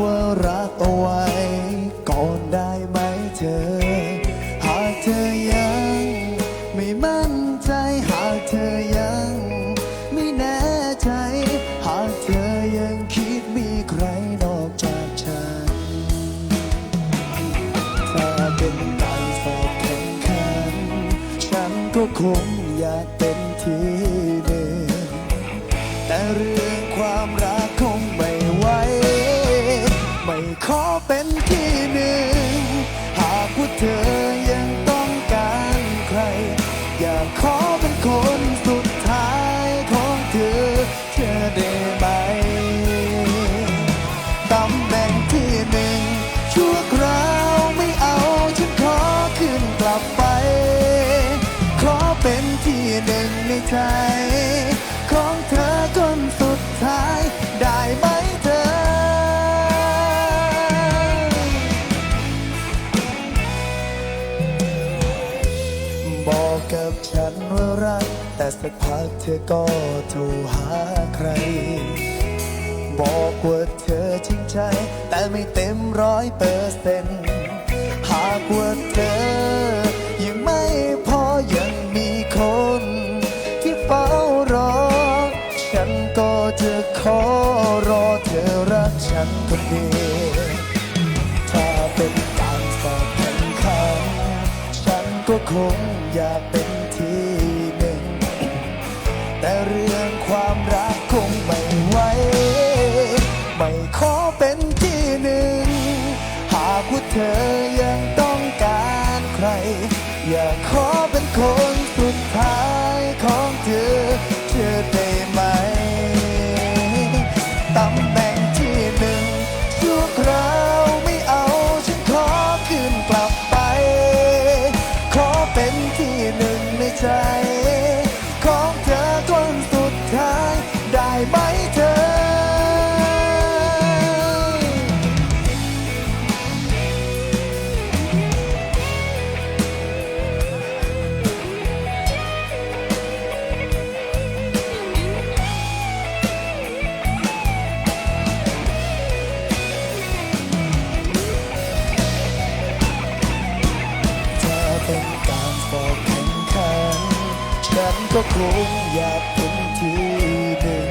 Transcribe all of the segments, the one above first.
ว่ารักเอาไว้ก่อนได้ไหมเธอ หากเธอยังไม่มั่นใจ หากเธอยังไม่แน่ใจ หากเธอยังคิดมีใครนอกจากฉัน ถ้าเป็นการสอบแข่งขัน ฉันก็คงอยากเป็นที่หนึ่งแต่เรื่องความรัก ได้ไหมตำแหน่งที่หนึ่งชั่วคราวไม่เอาฉันขอขึ้นกลับไป ขอเป็นที่หนึ่งในใจของเธอคนสุดท้ายได้ไหมเธอ บอกกับฉันว่า แต่สักพักเธอก็โทรหาใคร บอกว่าเธอจริงใจ แต่ไม่เต็มร้อยเปอร์เซ็นต์หากว่าเธอ ยังไม่พอยังมีคน ที่เฝ้ารอ ฉันก็จะขอรอเธอรักฉันคนเดียวถ้าเป็นการสอบแข่งขันฉันก็คงอยากเป็น แต่เรื่องความรักคงไม่ไหวไม่ขอเป็นที่หนึ่ง หากว่าเธอ ก็คงอยากเป็นที่หนึ่ง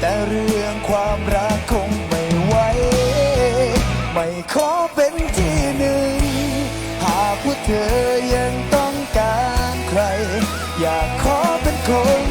แต่เรื่องความรักคงไม่ไหว ไม่ขอเป็นที่หนึ่ง หากว่าเธอยังต้องการใคร อยากขอเป็นคน